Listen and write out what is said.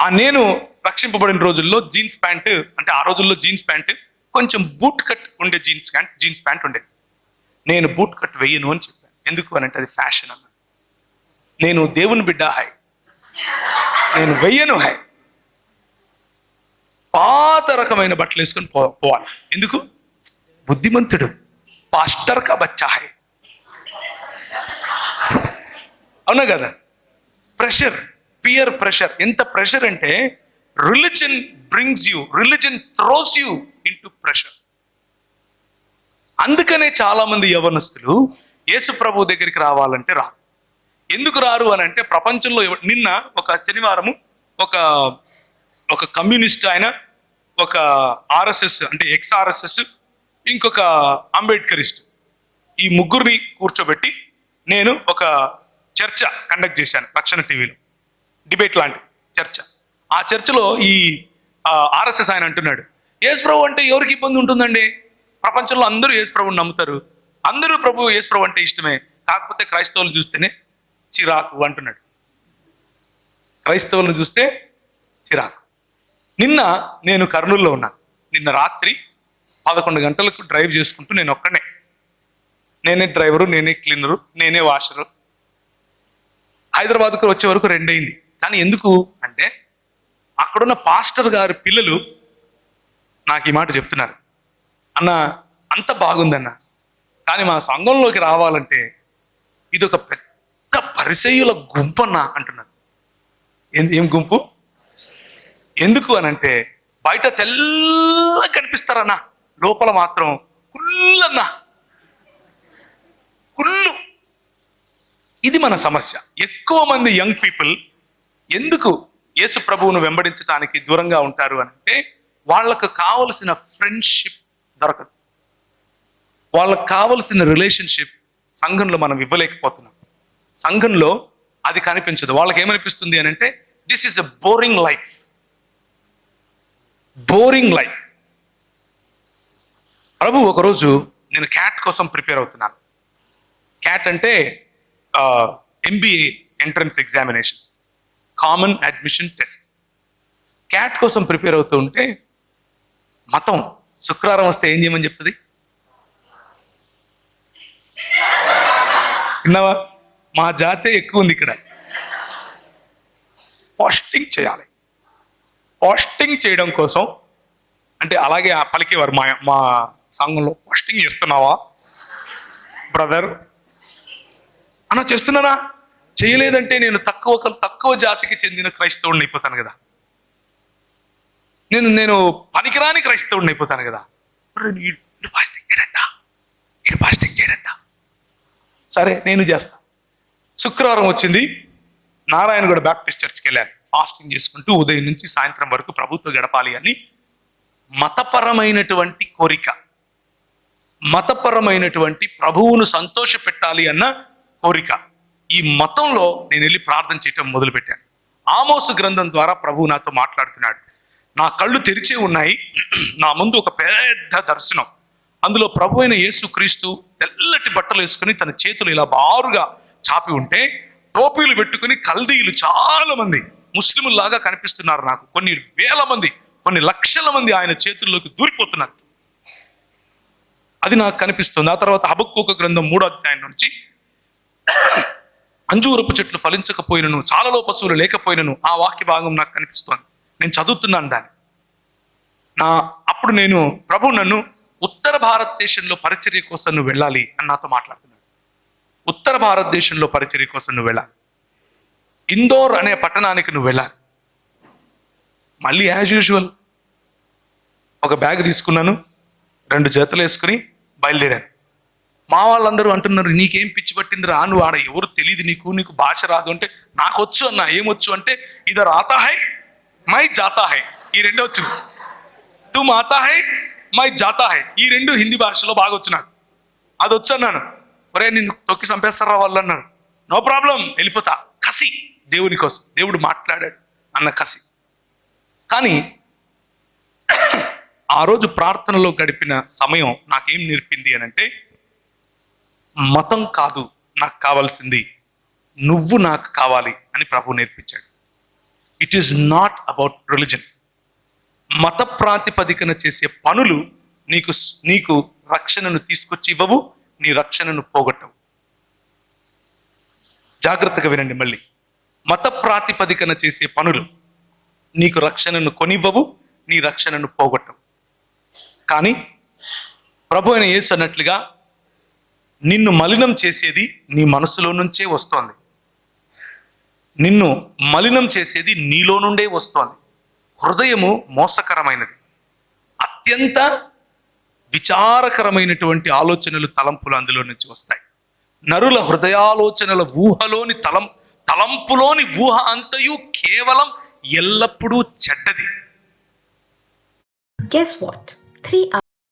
ఆ నేను రక్షింపబడిన రోజుల్లో జీన్స్ ప్యాంట్ అంటే ఆ రోజుల్లో జీన్స్ ప్యాంట్ కొంచెం బూట్ కట్ ఉండే జీన్స్ ప్యాంట్ జీన్స్ ప్యాంట్ ఉండేది నేను బూట్ కట్ వేయను అని చెప్పాను. ఎందుకు అని అంటే అది ఫ్యాషన్ అన్న. నేను దేవుని బిడ్డ హాయ్ నేను వెయ్యను హాయ్ పాత రకమైన బట్టలు వేసుకొని పో పోవాలి. ఎందుకు? బుద్ధిమంతుడు. పాస్టర్ కా బచ్చా హై. అవునా కదా? ప్రెషర్. పియర్ ప్రెషర్ ఎంత ప్రెషర్ అంటే religion brings you religion throws you into pressure అందుకనే చాలా మంది యవనస్తులు యేసు ప్రభు దగ్గరికి రావాలంటే రా. ఎందుకు రారు అని అంటే ప్రపంచంలో నిన్న ఒక శనివారము ఒక ఒక కమ్యూనిస్ట్ ఆయన ఒక ఆర్ఎస్ఎస్ అంటే ఎక్స్ఆర్ఎస్ఎస్ ఇంకొక అంబేద్కరిస్ట్ ఈ ముగ్గురిని కూర్చోబెట్టి నేను ఒక చర్చ కండక్ట్ చేశాను రక్షణ టీవీలో. డిబేట్ లాంటి చర్చ. ఆ చర్చలో ఈ ఆర్ఎస్ఎస్ ఆయన అంటున్నాడు యేసుప్రభు అంటే ఎవరికి ఇబ్బంది ఉంటుందండి? ప్రపంచంలో అందరూ యేసుప్రభుని నమ్ముతారు. అందరూ ప్రభు యేసుప్రభు అంటే ఇష్టమే. కాకపోతే క్రైస్తవులు చూస్తేనే చిరాకు అంటున్నాడు. క్రైస్తవులను చూస్తే చిరాకు. నిన్న నేను కర్నూలులో ఉన్నాను నిన్న రాత్రి పదకొండు గంటలకు డ్రైవ్ చేసుకుంటూ నేను ఒక్కనే నేనే డ్రైవరు నేనే క్లీనరు నేనే వాషరు. హైదరాబాద్కు వచ్చే వరకు రెండైంది కానీ ఎందుకు అంటే అక్కడున్న పాస్టర్ గారి పిల్లలు నాకు ఈ మాట చెప్తున్నారు. అన్న అంత బాగుందన్న కానీ మా సంఘంలోకి రావాలంటే ఇది ఒక పెద్ద పరిచయుల అన్న అంటున్నారు. ఏం- ఏం గుంపు? ఎందుకు అని అంటే బయట తెల్ల కనిపిస్తారన్న లోపల మాత్రం కుల్లన్న కుళ్ళు. ఇది మన సమస్య. ఎక్కువ మంది యంగ్ పీపుల్ ఎందుకు యేసు ప్రభువును వెంబడించడానికి దూరంగా ఉంటారు అని అంటే వాళ్ళకు కావలసిన ఫ్రెండ్షిప్ దొరకదు. వాళ్ళకు కావలసిన రిలేషన్షిప్ సంఘంలో మనం ఇవ్వలేకపోతున్నాం. సంఘంలో అది కనిపించదు. వాళ్ళకి ఏమనిపిస్తుంది అని అంటే this is a boring life. Boring life. Prabhu ఒకరోజు నేను క్యాట్ కోసం ప్రిపేర్ అవుతున్నాను. క్యాట్ అంటే MBA entrance examination. Common admission test. CAT కోసం ప్రిపేర్ అవుతూ ఉంటే మతం శుక్రవారం వస్తే ఏం చేయమని చెప్తుంది? విన్నావా? మా జాతే ఎక్కువ ఉంది ఇక్కడ. పోస్టింగ్ చేయాలి. పోస్టింగ్ చేయడం కోసం అంటే అలాగే ఆ పలికేవారు మా మా సంఘంలో పోస్టింగ్ చేస్తున్నావా బ్రదర్? అన్న చేస్తున్నానా? చేయలేదంటే నేను తక్కువ తక్కువ జాతికి చెందిన క్రైస్తవుడిని అయిపోతాను కదా. నేను నేను పనికిరాని క్రైస్తవుడిని అయిపోతాను కదా. ఫాస్టింగ్ చేయడంట. ఫాస్టింగ్ చేయడంట. సరే నేను చేస్తా. శుక్రవారం వచ్చింది. నారాయణగూడ బ్యాప్టిస్ట్ చర్చ్కి వెళ్ళాను. ఫాస్టింగ్ చేసుకుంటూ ఉదయం నుంచి సాయంత్రం వరకు ప్రభుత్వం గడపాలి అని మతపరమైనటువంటి కోరిక. మతపరమైనటువంటి ప్రభువును సంతోష పెట్టాలి అన్న కోరిక. ఈ మతంలో నేను వెళ్ళి ప్రార్థన చేయటం మొదలుపెట్టాను. ఆమోసు గ్రంథం ద్వారా ప్రభువు నాతో మాట్లాడుతున్నాడు. నా కళ్ళు తెరిచే ఉన్నాయి. నా ముందు ఒక పెద్ద దర్శనం. అందులో ప్రభు అయిన యేసు క్రీస్తు తెల్లటి బట్టలు వేసుకుని తన చేతులు ఇలా బారుగా చాపి ఉంటే టోపీలు పెట్టుకుని కల్దీలు చాలా మంది ముస్లింలాగా కనిపిస్తున్నారు నాకు. కొన్ని వేల మంది కొన్ని లక్షల మంది ఆయన చేతుల్లోకి దూరిపోతున్నారు. అది నాకు కనిపిస్తుంది. ఆ తర్వాత హబక్కు గ్రంథం మూడో అధ్యాయం నుంచి అంజూరపు చెట్లు ఫలించకపోయినను చాలలో పశువులు లేకపోయినను ఆ వాక్య భాగం నాకు కనిపిస్తోంది. నేను చదువుతున్నాను దాన్ని. నా అప్పుడు నేను ప్రభు నన్ను ఉత్తర భారతదేశంలో పరిచర్య కోసం నువ్వు వెళ్ళాలి అని నాతో మాట్లాడుతున్నాడు. ఉత్తర భారతదేశంలో పరిచర్య కోసం నువ్వు వెళ్ళాలి. ఇందోర్ అనే పట్టణానికి నువ్వు వెళ్ళాలి. మళ్ళీ యాజ్ యూజువల్ ఒక బ్యాగ్ తీసుకున్నాను రెండు జతలు వేసుకుని బయలుదేరాను. మా వాళ్ళందరూ అంటున్నారు నీకేం పిచ్చి పట్టింది రా నువ్వు ఆడ ఎవరు తెలియదు నీకు నీకు భాష రాదు అంటే నాకు వచ్చు అన్న ఏమొచ్చు అంటే ఇది రాతా హై మై జాతా హై. ఈ రెండు వచ్చు. తు మాతా హై మై జాతా హై. ఈ రెండు హిందీ భాషలో బాగా వచ్చు నాకు. అది వచ్చు అన్నాను. ఒరే నిన్ను తొక్కి చంపేస్తారా వాళ్ళు? అన్నారు నో ప్రాబ్లం వెళ్ళిపోతా. కసి. దేవుని కోసం. దేవుడు మాట్లాడాడు అన్న కసి. కానీ ఆ రోజు ప్రార్థనలో గడిపిన సమయం నాకేం నేర్పింది అని అంటే మతం కాదు నాకు కావాల్సింది. నువ్వు నాకు కావాలి అని ప్రభు నేర్పించాడు. It is not about religion మత ప్రాతిపదికన చేసే పనులు నీకు నీకు రక్షణను తీసుకొచ్చి ఇవ్వవు నీ రక్షణను పోగొట్టవు. జాగ్రత్తగా వినండి మళ్ళీ. మత ప్రాతిపదికన చేసే పనులు నీకు రక్షణను కొనివ్వవు నీ రక్షణను పోగొట్టవు. కానీ ప్రభు అయిన యేసు అన్నట్లుగా నిన్ను మలినం చేసేది నీ మనసులో నుంచే వస్తోంది. నిన్ను మలినం చేసేది నీలో నుండే వస్తోంది. హృదయము మోసకరమైనది. అత్యంత విచారకరమైనటువంటి ఆలోచనలు తలంపులు అందులో నుంచి వస్తాయి. నరుల హృదయాలోచనల ఊహలోని తలం తలంపులోని ఊహ అంతయు కేవలం ఎల్లప్పుడూ చెడ్డది. Guess what? Three